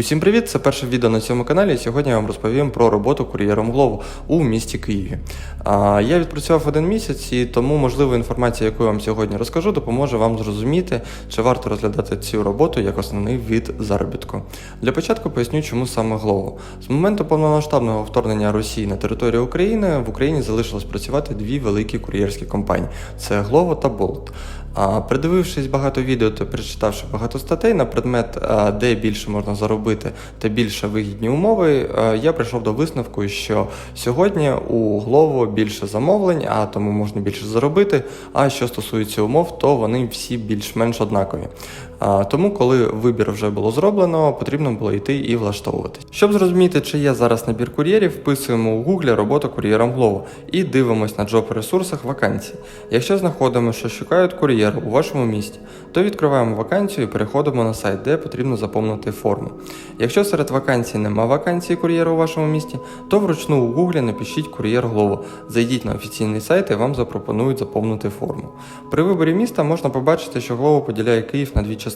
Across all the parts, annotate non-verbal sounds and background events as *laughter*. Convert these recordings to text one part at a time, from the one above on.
Усім привіт! Це перше відео на цьому каналі. Сьогодні я вам розповім про роботу кур'єром Глову у місті Києві. Я відпрацював один місяць, і тому можливо інформація, яку я вам сьогодні розкажу, допоможе вам зрозуміти, чи варто розглядати цю роботу як основний від заробітку. Для початку поясню, чому саме Глову. З моменту повномасштабного вторгнення Росії на територію України в Україні залишилось працювати дві великі кур'єрські компанії: це Глово та Болт. Придивившись багато відео та прочитавши багато статей на предмет, де більше можна заробити та більше вигідні умови, я прийшов до висновку, що сьогодні у Glovo більше замовлень, а тому можна більше заробити. А що стосується умов, то вони всі більш-менш однакові. Тому, коли вибір вже було зроблено, потрібно було йти і влаштовуватись. Щоб зрозуміти, чи є зараз набір кур'єрів, вписуємо у Google робота кур'єром Glovo і дивимось на джоб ресурсах вакансій. Якщо знаходимо, що шукають кур'єр у вашому місті, то відкриваємо вакансію і переходимо на сайт, де потрібно заповнити форму. Якщо серед вакансій нема вакансії кур'єра у вашому місті, то вручну у Google напишіть кур'єр Glovo. Зайдіть на офіційний сайт і вам запропонують заповнити форму. При виборі міста можна побачити, що Glovo поділяє Київ на дві частини,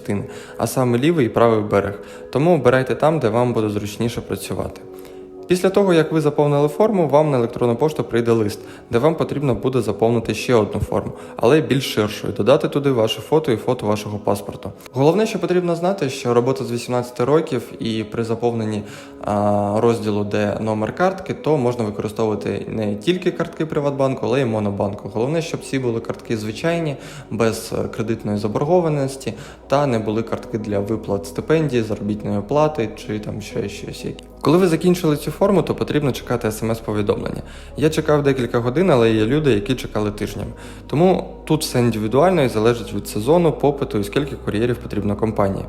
а саме лівий і правий берег. Тому обирайте там, де вам буде зручніше працювати. Після того, як ви заповнили форму, вам на електронну пошту прийде лист, де вам потрібно буде заповнити ще одну форму, але більш ширшу, і додати туди ваше фото і фото вашого паспорту. Головне, що потрібно знати, що робота з 18 років і при заповненні а, розділу, де номер картки, то можна використовувати не тільки картки Приватбанку, але й Монобанку. Головне, щоб ці були картки звичайні, без кредитної заборгованості, та не були картки для виплат стипендії, заробітної плати чи там ще щось. Коли ви закінчили цю форму, то потрібно чекати смс-повідомлення. Я чекав декілька годин, але є люди, які чекали тижнями. Тому тут все індивідуально і залежить від сезону, попиту і скільки кур'єрів потрібно компанії.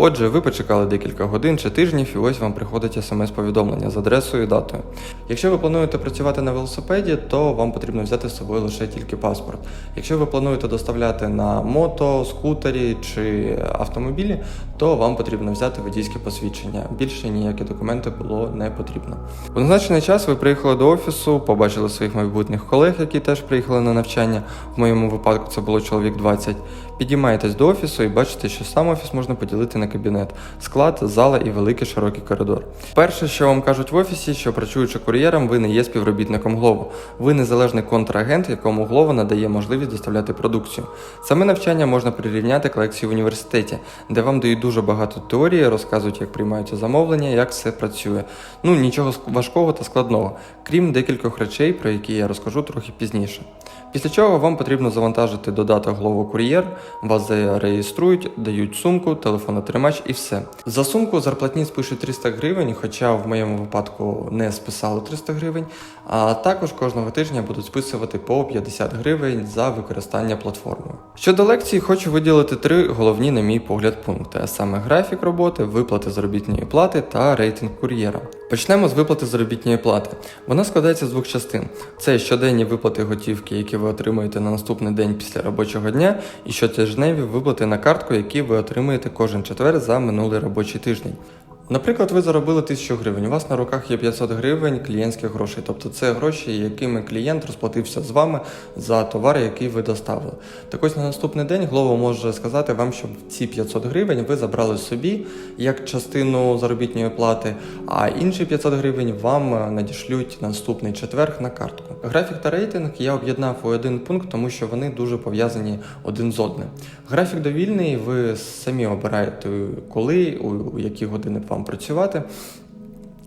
Отже, ви почекали декілька годин чи тижнів, і ось вам приходить смс-повідомлення з адресою і датою. Якщо ви плануєте працювати на велосипеді, то вам потрібно взяти з собою лише тільки паспорт. Якщо ви плануєте доставляти на мото, скутері чи автомобілі, то вам потрібно взяти водійське посвідчення. Більше ніякі документи було не потрібно. У назначений час ви приїхали до офісу, побачили своїх майбутніх колег, які теж приїхали на навчання. В моєму випадку це було чоловік 20. Підіймаєтесь до офісу і бачите, що сам офіс можна поділити на кабінет, склад, зала і великий широкий коридор. Перше, що вам кажуть в офісі, що працюючи кур'єром, ви не є співробітником Глово. Ви незалежний контрагент, якому Глово надає можливість доставляти продукцію. Саме навчання можна прирівняти к лекції в університеті, де вам дають дуже багато теорії, розказують, як приймаються замовлення, як все працює. Ну нічого важкого та складного, крім декількох речей, про які я розкажу трохи пізніше. Після чого вам потрібно завантажити додаток Glovo Courier, вас зареєструють, дають сумку, телефонотримач і все. За сумку зарплатні спишуть 300 гривень, хоча в моєму випадку не списали 300 гривень. А також кожного тижня будуть списувати по 50 гривень за використання платформою. Щодо лекцій, хочу виділити три головні, на мій погляд, пункти: а саме графік роботи, виплати заробітної плати та рейтинг кур'єра. Почнемо з виплати заробітної плати. Вона складається з двох частин: це щоденні виплати готівки, які ви отримуєте на наступний день після робочого дня, і щотижневі виплати на картку, які ви отримуєте кожен четвер за минулий робочий тиждень. Наприклад, ви заробили 1000 гривень, у вас на руках є 500 гривень клієнтських грошей, тобто це гроші, якими клієнт розплатився з вами за товар, який ви доставили. Так ось на наступний день Glovo може сказати вам, щоб ці 500 гривень ви забрали собі як частину заробітної плати, а інші 500 гривень вам надішлють наступний четверг на картку. Графік та рейтинг я об'єднав у один пункт, тому що вони дуже пов'язані один з одним. Графік довільний, ви самі обираєте коли, у які години вам працювати.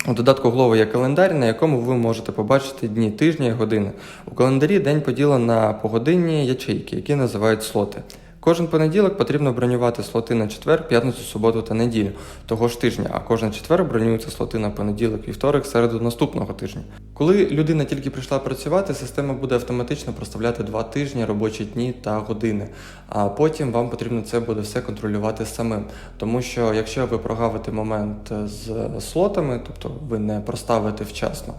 У додатку Glovo є календар, на якому ви можете побачити дні тижня і години. У календарі день поділено на погодинні ячейки, які називають слоти. Кожен понеділок потрібно бронювати слоти на четвер, п'ятницю, суботу та неділю того ж тижня, а кожен четвер бронюються слоти на понеділок, вівторок, середу наступного тижня. Коли людина тільки прийшла працювати, система буде автоматично проставляти два тижні, робочі дні та години. А потім вам потрібно це буде все контролювати самим. Тому що якщо ви прогавите момент з слотами, тобто ви не проставите вчасно,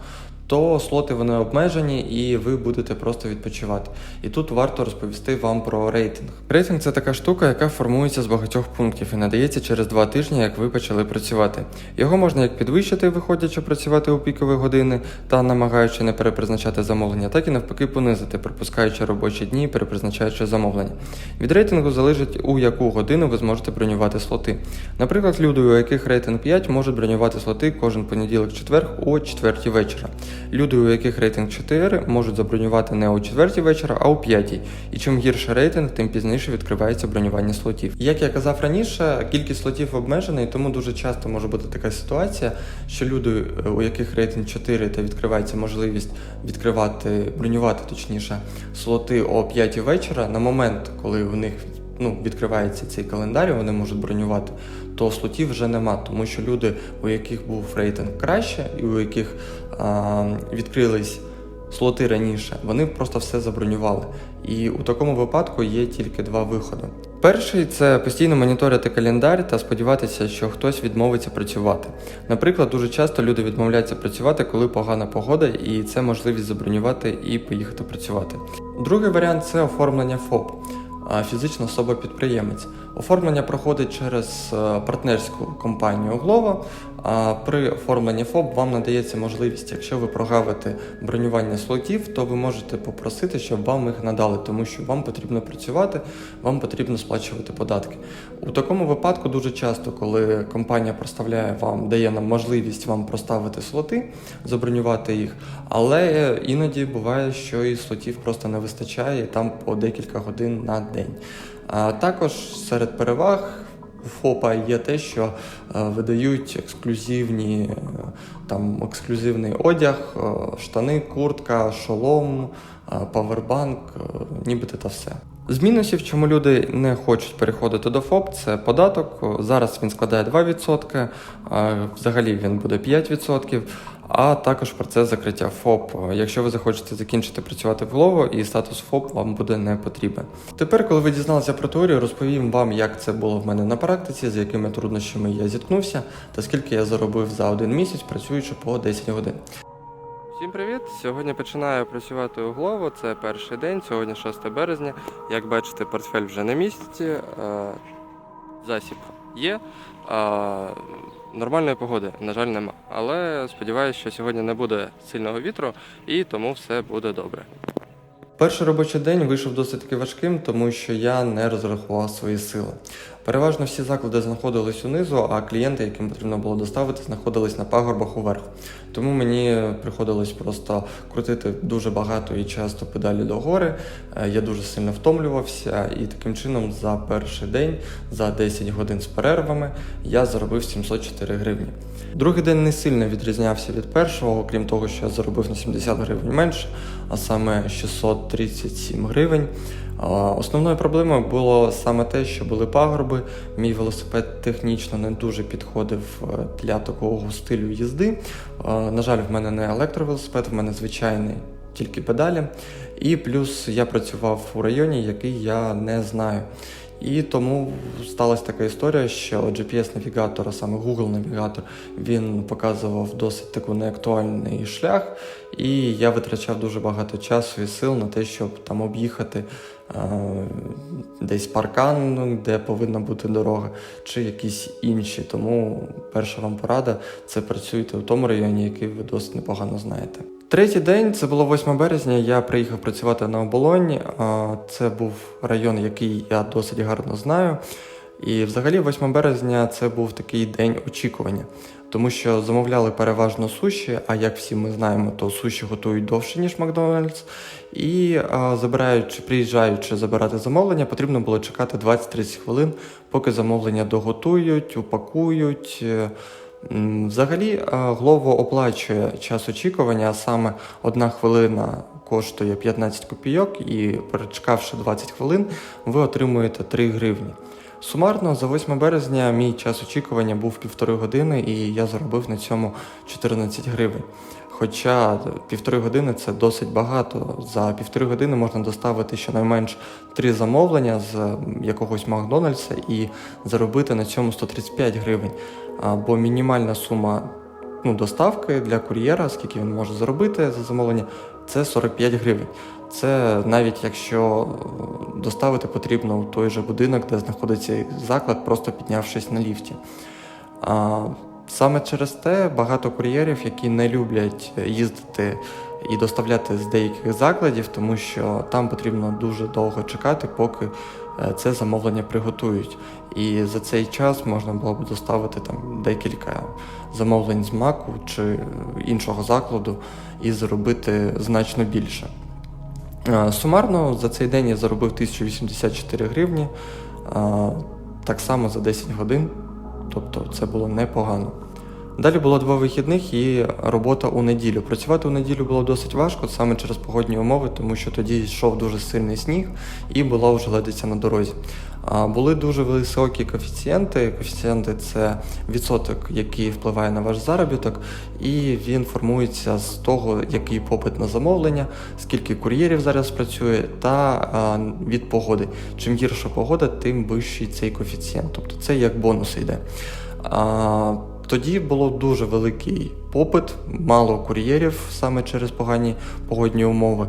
то слоти вони обмежені і ви будете просто відпочивати. І тут варто розповісти вам про рейтинг. Рейтинг це така штука, яка формується з багатьох пунктів і надається через два тижні, як ви почали працювати. Його можна як підвищити, виходячи працювати у пікові години та намагаючи не перепризначати замовлення, так і навпаки понизити, пропускаючи робочі дні, перепризначаючи замовлення. Від рейтингу залежить у яку годину ви зможете бронювати слоти. Наприклад, люди, у яких рейтинг 5, можуть бронювати слоти кожен понеділок-четверг о 4 вечора. Люди, у яких рейтинг 4, можуть забронювати не о 4 вечора, а о 5. І чим гірше рейтинг, тим пізніше відкривається бронювання слотів. Як я казав раніше, кількість слотів обмежена, і тому дуже часто може бути така ситуація, що люди, у яких рейтинг 4 та відкривається можливість відкривати, бронювати точніше слоти о 5 вечора, на момент, коли в них ну, відкривається цей календар, вони можуть бронювати, то слотів вже нема, тому що люди, у яких був рейтинг краще, і у яких а, відкрились слоти раніше, вони просто все забронювали. І у такому випадку є тільки два виходи. Перший це постійно моніторити календар та сподіватися, що хтось відмовиться працювати. Наприклад, дуже часто люди відмовляються працювати, коли погана погода, і це можливість забронювати і поїхати працювати. Другий варіант це оформлення ФОП фізична особа-підприємець. Оформлення проходить через е, партнерську компанію Глова. А при оформленні ФОП вам надається можливість, якщо ви прогавите бронювання слотів, то ви можете попросити, щоб вам їх надали, тому що вам потрібно працювати, вам потрібно сплачувати податки. У такому випадку дуже часто, коли компанія проставляє вам, дає нам можливість вам проставити слоти, забронювати їх, але іноді буває, що і слотів просто не вистачає там по декілька годин на день. А також серед переваг ФОПа є те, що е, видають ексклюзивні е, там ексклюзивний одяг, е, штани, куртка, шолом, павербанк, нібито та все. З мінусів, чому люди не хочуть переходити до ФОП, це податок. Зараз він складає 2%, а взагалі він буде 5%, а також процес закриття ФОП. Якщо ви захочете закінчити працювати в Глово, і статус ФОП вам буде не потрібен. Тепер, коли ви дізналися про теорію, розповім вам, як це було в мене на практиці, з якими труднощами я зіткнувся, та скільки я заробив за один місяць, працюючи по 10 годин. Всім привіт! Сьогодні починаю працювати у Глово. Це перший день, сьогодні 6 березня. Як бачите, портфель вже на місці, е, засіб є. Нормальної погоди, на жаль, нема. Але сподіваюся, що сьогодні не буде сильного вітру і тому все буде добре. Перший робочий день вийшов досить таки важким, тому що я не розрахував свої сили. Переважно всі заклади знаходились унизу, а клієнти, яким потрібно було доставити, знаходились на пагорбах уверх. Тому мені приходилось просто крутити дуже багато і часто педалі догори. Е, Я дуже сильно втомлювався, і таким чином за перший день, за 10 годин з перервами, я заробив 704 гривні. Другий день не сильно відрізнявся від першого, окрім того, що я заробив на 70 гривень менше, а саме 637 гривень. Основною проблемою було саме те, що були пагорби. Мій велосипед технічно не дуже підходив е, для такого стилю їзди. На жаль, в мене не електровелосипед, в мене звичайний. Тільки педалі, і плюс я працював у районі, який я не знаю. І тому сталася така історія, що GPS-навігатор, а саме Google-навігатор, він показував досить таку неактуальний шлях, і я витрачав дуже багато часу і сил на те, щоб там об'їхати е, десь паркан, ну, де повинна бути дорога, чи якісь інші. Тому перша вам порада це працюйте в тому районі, який ви досить непогано знаєте. Третій день це було 8 березня. Я приїхав працювати на оболоні. Це був район, який я досить гарно знаю. І взагалі 8 березня це був такий день очікування, тому що замовляли переважно суші, а як всі ми знаємо, то суші готують довше, ніж Макдональдс. І забираючи, приїжджаючи забирати замовлення, потрібно було чекати 20-30 хвилин, поки замовлення доготують, упакують. Е, Взагалі, Glovo Глово оплачує час очікування, а саме одна хвилина коштує 15 копійок, і перечекавши 20 хвилин, ви отримуєте 3 гривні. Сумарно за 8 березня мій час очікування був півтори години, і я заробив на цьому 14 гривень. Хоча півтори години це досить багато. За півтори години можна доставити щонайменш три замовлення з якогось Макдональдса і заробити на цьому 135 гривень. Бо мінімальна сума ну, доставки для кур'єра, скільки він може заробити за замовлення, це 45 гривень. Це навіть якщо е, доставити потрібно у той же будинок, де знаходиться заклад, просто піднявшись на ліфті. Саме через те багато кур'єрів, які не люблять їздити і доставляти з деяких закладів, тому що там потрібно дуже довго чекати, поки е, це замовлення приготують. І за цей час можна було б доставити там декілька замовлень з маку чи іншого закладу і заробити значно більше. Е, Сумарно за цей день я заробив 1084 гривні, е, так само за 10 годин, тобто це було непогано. Далі було два вихідних і робота у неділю. Працювати у неділю було досить важко саме через погодні умови, тому що тоді йшов дуже сильний сніг і була вже ледиця на дорозі. Були дуже високі коефіцієнти. Коефіцієнти це відсоток, який впливає на ваш заробіток, і він формується з того, який попит на замовлення, скільки кур'єрів зараз працює, та від погоди. Чим гірша погода, тим вищий цей коефіцієнт. Тобто це як бонус йде. Тоді було дуже великий попит, мало кур'єрів саме через погані погодні умови,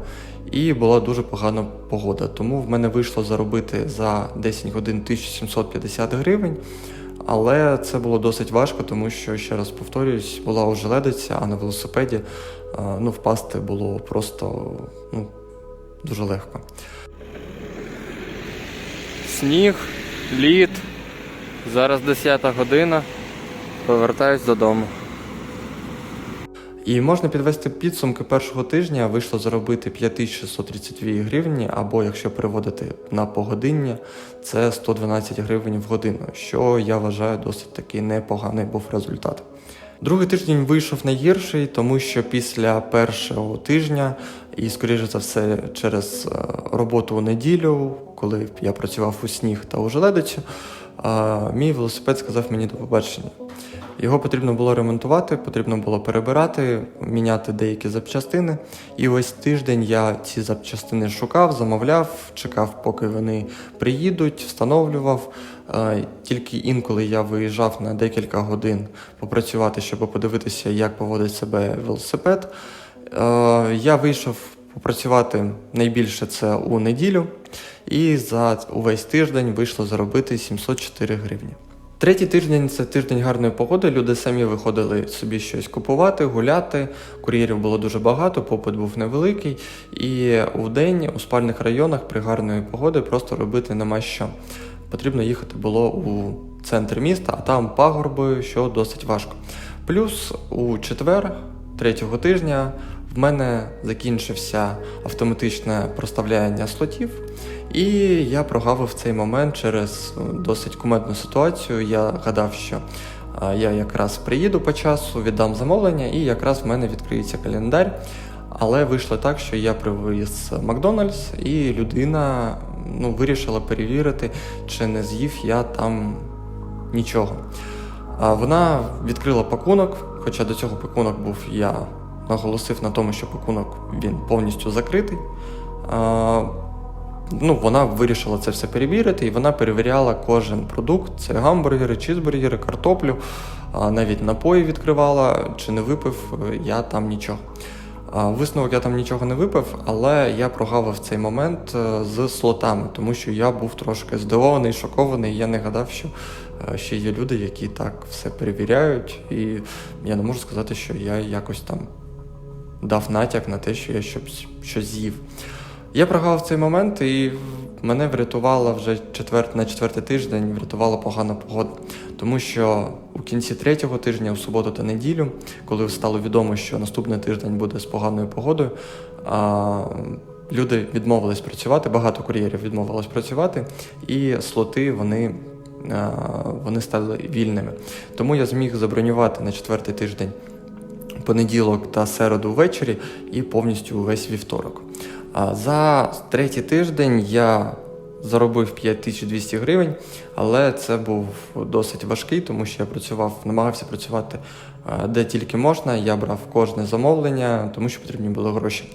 і була дуже погана погода. Тому в мене вийшло заробити за 10 годин 1750 гривень. Але це було досить важко, тому що, ще раз повторюсь, була ожеледиця, а на велосипеді ну, впасти було просто ну, дуже легко. Сніг, лід. Зараз 10 година. Повертаюсь додому. І можна підвести підсумки першого тижня, вийшло заробити 5632 гривні, або якщо переводити на погодиння, це 112 гривень в годину, що я вважаю досить таки непоганий був результат. Другий тиждень вийшов найгірший, тому що після першого тижня, і скоріше за все, через е, роботу у неділю, коли я працював у сніг та у желедицю, е, мій велосипед сказав мені до побачення. Його потрібно було ремонтувати, потрібно було перебирати, міняти деякі запчастини. І ось тиждень я ці запчастини шукав, замовляв, чекав, поки вони приїдуть, встановлював. Тільки інколи я виїжджав на декілька годин попрацювати, щоб подивитися, як поводить себе велосипед. Я вийшов попрацювати найбільше це у неділю, і за увесь тиждень вийшло заробити 704 гривні. Третій тиждень це тиждень гарної погоди. Люди самі виходили собі щось купувати, гуляти. Кур'єрів було дуже багато, попит був невеликий. І в день у спальних районах при гарної погоди просто робити нема що. Потрібно їхати було у центр міста, а там пагорби, що досить важко. Плюс у четвер, третього тижня, в мене закінчився автоматичне проставляння слотів. І я прогавив цей момент через ну, досить кумедну ситуацію. Я гадав, що я якраз приїду по часу, віддам замовлення, і якраз в мене відкриється календар. Але вийшло так, що я привіз Макдональдс, і людина ну, вирішила перевірити, чи не з'їв я там нічого. Вона відкрила пакунок, хоча до цього пакунок був я наголосив на тому, що пакунок він повністю закритий. Ну, вона вирішила це все перевірити, і вона перевіряла кожен продукт: це гамбургери, чізбургери, картоплю, навіть напої відкривала, чи не випив я там нічого. Висновок я там нічого не випив, але я прогавив цей момент е, з слотами, тому що я був трошки здивований, шокований. Я не гадав, що е, ще є люди, які так все перевіряють, і я не можу сказати, що я якось там дав натяк на те, що я щось, щось з'їв. Я прогавив цей момент, і мене врятувала вже четвер... на четвертий тиждень, врятувала погана погода. Тому що у кінці третього тижня, у суботу та неділю, коли стало відомо, що наступний тиждень буде з поганою погодою, а, люди відмовились працювати, багато кур'єрів відмовилось працювати, і слоти вони, вони стали вільними. Тому я зміг забронювати на четвертий тиждень понеділок та середу ввечері і повністю увесь вівторок. А За третій тиждень я заробив 5200 гривень, але це був досить важкий, тому що я працював, намагався працювати е, де тільки можна. Я брав кожне замовлення, тому що потрібні були гроші,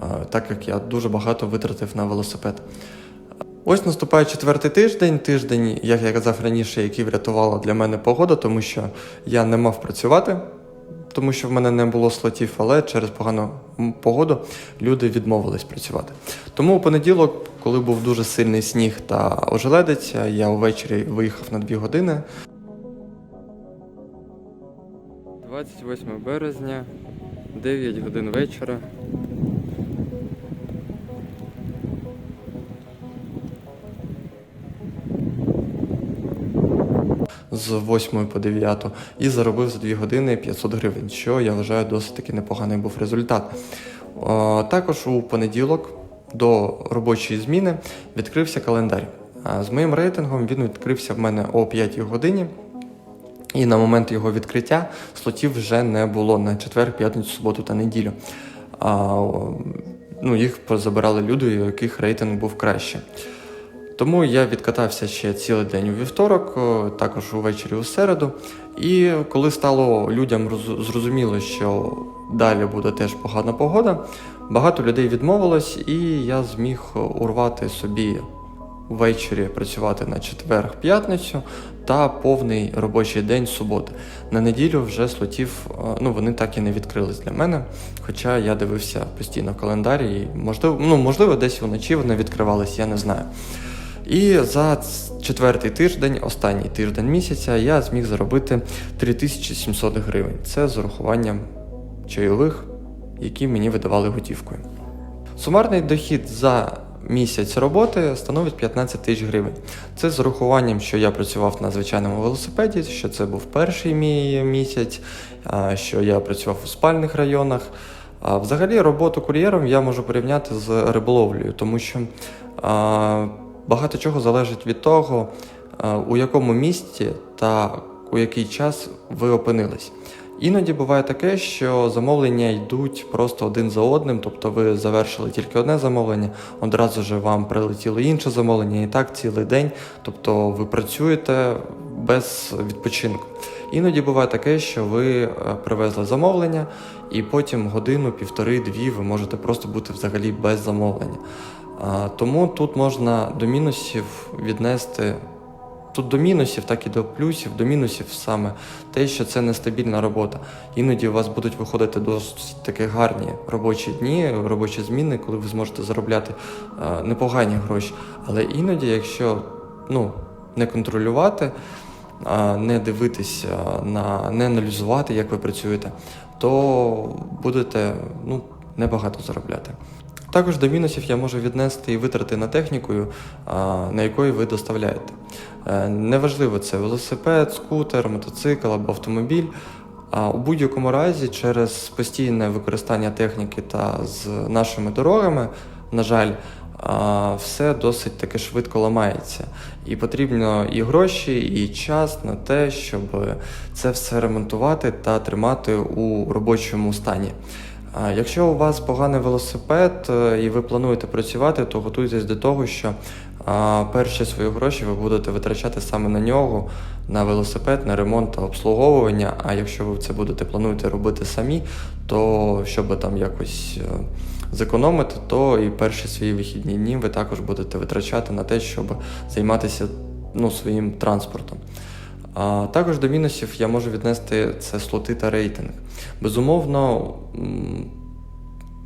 е, так як я дуже багато витратив на велосипед. Ось наступає четвертий тиждень. Тиждень, як я казав раніше, який врятувала для мене погода, тому що я не мав працювати. Тому що в мене не було слотів, але через погану погоду люди відмовились працювати. Тому у понеділок, коли був дуже сильний сніг та ожеледець, я увечері виїхав на 2 години. 28 березня, 9 годин вечора. З 8 по 9 і заробив за 2 години 500 гривень, що я вважаю досить таки непоганий був результат. Е, Також у понеділок до робочої зміни відкрився календар. З моїм рейтингом він відкрився в мене о 5 годині. І на момент його відкриття слотів вже не було на четвер, п'ятницю, суботу та неділю. А, ну, їх забирали люди, у яких рейтинг був краще. Тому я відкатався ще цілий день у вівторок, також увечері у середу. І коли стало людям зрозуміло, що далі буде теж погана погода, багато людей відмовилось, і я зміг урвати собі ввечері працювати на четвер, п'ятницю та повний робочий день суботи. На неділю вже слотів, е, ну вони так і не відкрились для мене. Хоча я дивився постійно календар, і можливо, ну можливо, десь вночі вони відкривались, я не знаю. І за четвертий тиждень, останній тиждень місяця, я зміг заробити 3700 гривень. Це з урахуванням чайових, які мені видавали готівкою. Сумарний дохід за місяць роботи становить 15 тисяч гривень. Це з урахуванням, що я працював на звичайному велосипеді, що це був перший мій місяць, що я працював у спальних районах. А взагалі роботу кур'єром я можу порівняти з риболовлею, тому що багато чого залежить від того, у якому місті та у який час ви опинились. Іноді буває таке, що замовлення йдуть просто один за одним, тобто ви завершили тільки одне замовлення, одразу ж вам прилетіло інше замовлення, і так цілий день. Тобто ви працюєте без відпочинку. Іноді буває таке, що ви е, привезли замовлення, і потім годину, півтори-дві ви можете просто бути взагалі без замовлення. Тому тут можна до мінусів віднести Тут до мінусів, так і до плюсів, до мінусів саме те, що це нестабільна робота. Іноді у вас будуть виходити досить таки гарні робочі дні, робочі зміни, коли ви зможете заробляти е, непогані гроші. Але іноді, якщо ну, не контролювати, е, не дивитися на не аналізувати, як ви працюєте, то будете ну, небагато заробляти. Також до мінусів я можу віднести і витрати на технікою, на якої ви доставляєте. Е, Неважливо, це велосипед, скутер, мотоцикл або автомобіль. А у будь-якому разі, через постійне використання техніки та з нашими дорогами, на жаль, все досить таки швидко ламається. І потрібно і гроші, і час на те, щоб це все ремонтувати та тримати у робочому стані. Якщо у вас поганий велосипед е, і ви плануєте працювати, то готуйтесь до того, що перші свої гроші ви будете витрачати саме на нього, на велосипед, на ремонт та обслуговування. А якщо ви це будете плануєте робити самі, то щоб там якось е, зекономити, то і перші свої вихідні дні ви також будете витрачати на те, щоб займатися ну, своїм транспортом. А також до мінусів я можу віднести це слоти та рейтинг. Безумовно,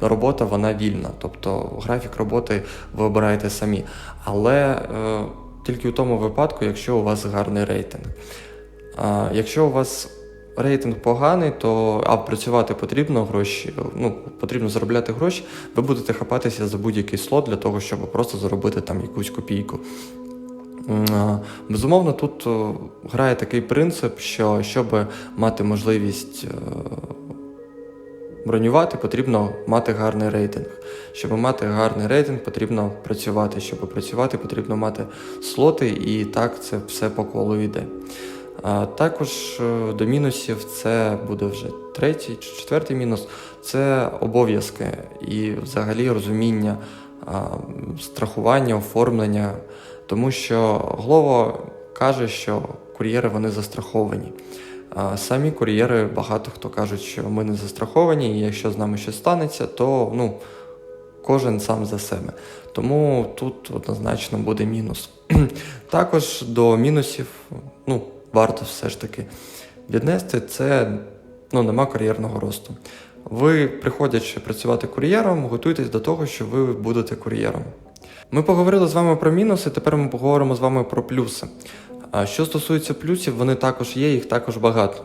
робота вона вільна, тобто графік роботи ви обираєте самі. Але е, тільки у тому випадку, якщо у вас гарний рейтинг. А, якщо у вас рейтинг поганий, то а працювати потрібно гроші, ну потрібно заробляти гроші, ви будете хапатися за будь-який слот для того, щоб просто заробити там якусь копійку. Безумовно, тут грає такий принцип, що щоб мати можливість е, бронювати, потрібно мати гарний рейтинг. Щоб мати гарний рейтинг, потрібно працювати. Щоб працювати, потрібно мати слоти, і так це все по колу йде. Також е, до мінусів це буде вже третій чи четвертий мінус це обов'язки і взагалі розуміння страхування, оформлення. Тому що Глово каже, що кур'єри вони застраховані. Самі кур'єри багато хто кажуть, що ми не застраховані, і якщо з нами щось станеться, то ну, кожен сам за себе. Тому тут однозначно буде мінус. *clears throat* Також до мінусів ну, варто все ж таки віднести це ну, нема кар'єрного росту. Ви, приходячи працювати кур'єром, готуйтесь до того, що ви будете кур'єром. Ми поговорили з вами про мінуси, тепер ми поговоримо з вами про плюси. Що стосується плюсів, вони також є, їх також багато.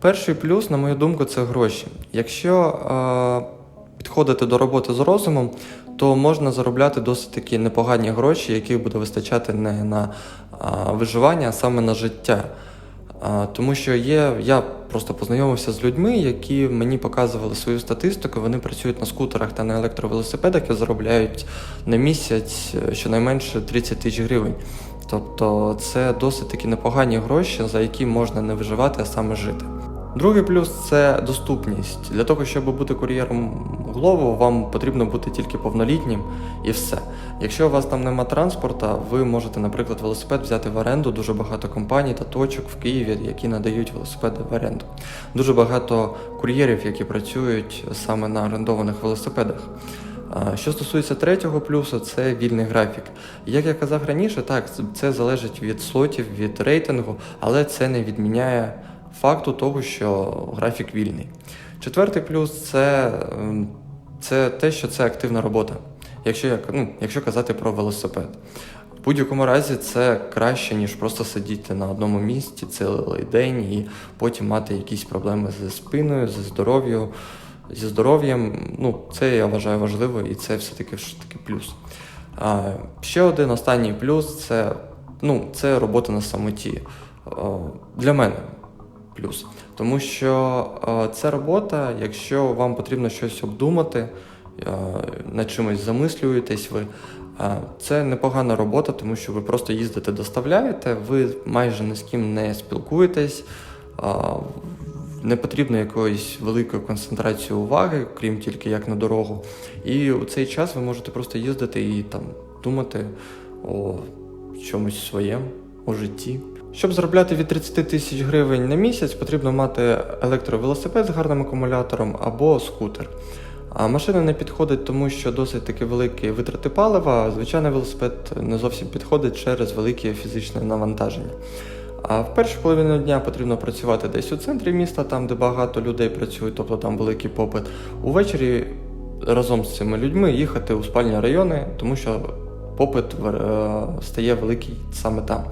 Перший плюс, на мою думку, це гроші. Якщо е, підходити до роботи з розумом, то можна заробляти досить такі непогані гроші, які буде вистачати не на а, виживання, а саме на життя. Тому що є, я просто познайомився з людьми, які мені показували свою статистику. Вони працюють на скутерах та на електровелосипедах і заробляють на місяць е, щонайменше 30 тисяч гривень. Тобто це досить такі непогані гроші, за які можна не виживати, а саме жити. Другий плюс це доступність. Для того, щоб бути кур'єром Glovo, вам потрібно бути тільки повнолітнім і все. Якщо у вас там нема транспорту, ви можете, наприклад, велосипед взяти в оренду. Дуже багато компаній та точок в Києві, які надають велосипеди в оренду. Дуже багато кур'єрів, які працюють саме на орендованих велосипедах. Що стосується третього плюсу, це вільний графік. Як я казав раніше, так, це залежить від слотів, від рейтингу, але це не відміняє факту того, що графік вільний. Четвертий плюс це, ем, це те, що це активна робота. Якщо, я, ну, якщо казати про велосипед. В будь-якому разі це краще, ніж просто сидіти на одному місці цілий день і потім мати якісь проблеми зі спиною, зі здоров'ям. Зі здоров'ям, ну, це я вважаю важливо, і це все-таки ж таки плюс. А, ще один останній плюс це, ну, це робота на самоті. Для мене плюс. Тому що е, це робота, якщо вам потрібно щось обдумати, е, над чимось замислюєтесь ви. е, Це непогана робота, тому що ви просто їздите, доставляєте, ви майже ні з ким не спілкуєтесь, не потрібно якоїсь великої концентрації уваги, крім тільки як на дорогу. І у цей час ви можете просто їздити і там думати о чомусь своєму у житті. Щоб заробляти від 30 тисяч гривень на місяць, потрібно мати електровелосипед з гарним акумулятором або скутер. А машина не підходить, тому що досить таки великі витрати палива. а Звичайний велосипед не зовсім підходить через велике фізичне навантаження. А в першу половину дня потрібно працювати десь у центрі міста, там де багато людей працюють, тобто там великий попит. Увечері разом з цими людьми їхати у спальні райони, тому що попит е, стає великий саме там.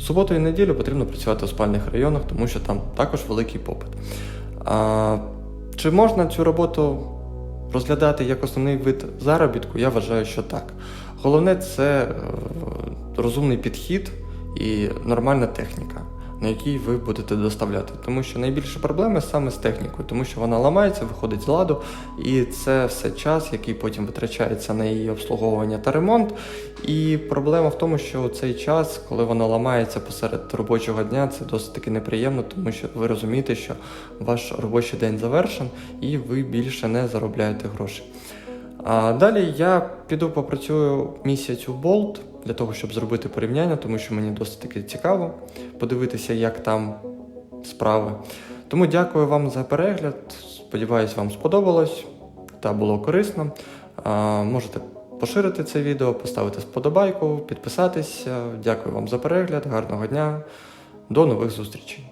Суботу і неділю потрібно працювати у спальних районах, тому що там також великий попит. А, чи можна цю роботу розглядати як основний вид заробітку? Я вважаю, що так. Головне це е, розумний підхід і нормальна техніка, на якій ви будете доставляти. Тому що найбільше проблеми саме з технікою, тому що вона ламається, виходить з ладу, і це все час, який потім витрачається на її обслуговування та ремонт. І проблема в тому, що цей час, коли вона ламається посеред робочого дня, це досить таки неприємно, тому що ви розумієте, що ваш робочий день завершен і ви більше не заробляєте гроші. А далі я піду попрацюю місяць у Bolt для того, щоб зробити порівняння, тому що мені досить таки цікаво подивитися, як там справи. Тому дякую вам за перегляд. Сподіваюсь, вам сподобалось та було корисно. А, можете поширити це відео, поставити сподобайку, підписатися. Дякую вам за перегляд, гарного дня, до нових зустрічей.